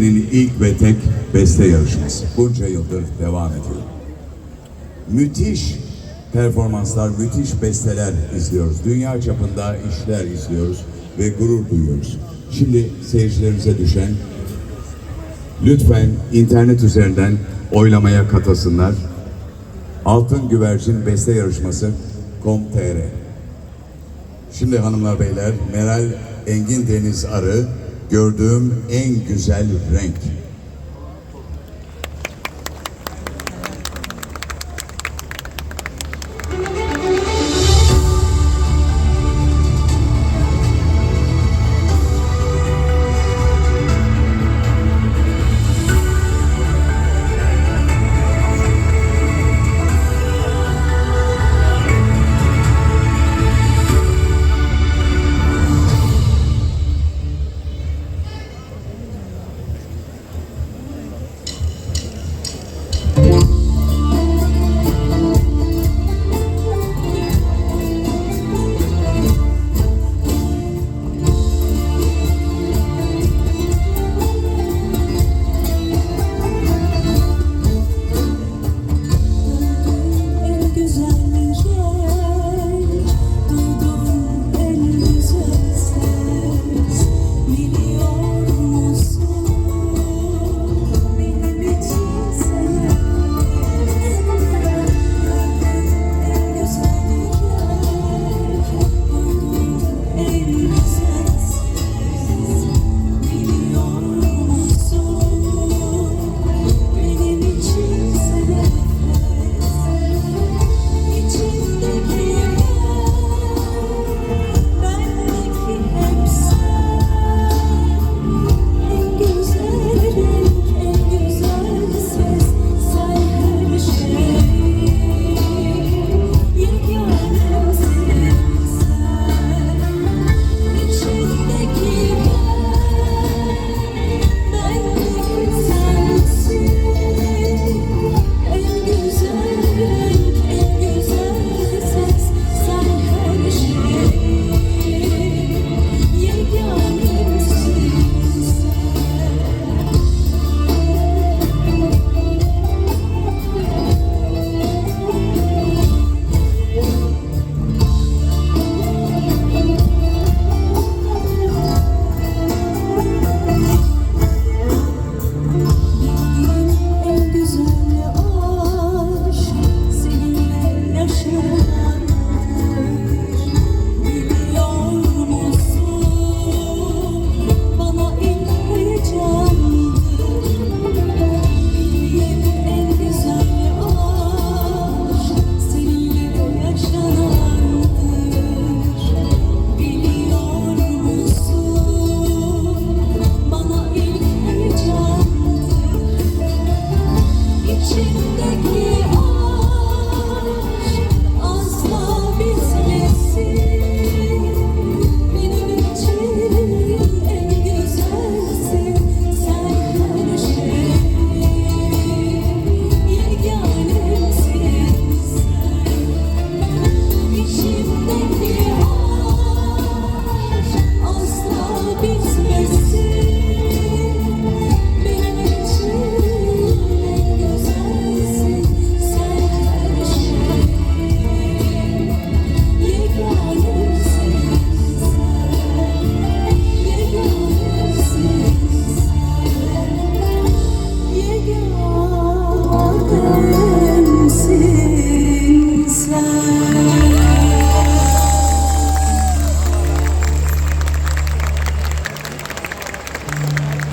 ilk ve tek beste yarışması bunca yıldır devam ediyor. Müthiş performanslar, müthiş besteler izliyoruz. Dünya çapında işler izliyoruz ve gurur duyuyoruz. Şimdi seyircilerimize düşen lütfen internet üzerinden oylamaya katasınlar. Altın Güvercin Beste Yarışması .com.tr Şimdi hanımlar beyler Meral Engin Deniz Arı gördüğüm en güzel renk.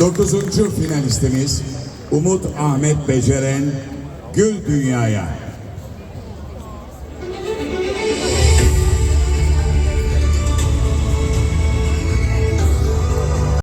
Dokuzuncu finalistimiz Umut Ahmet Beceren Gül Dünya'ya.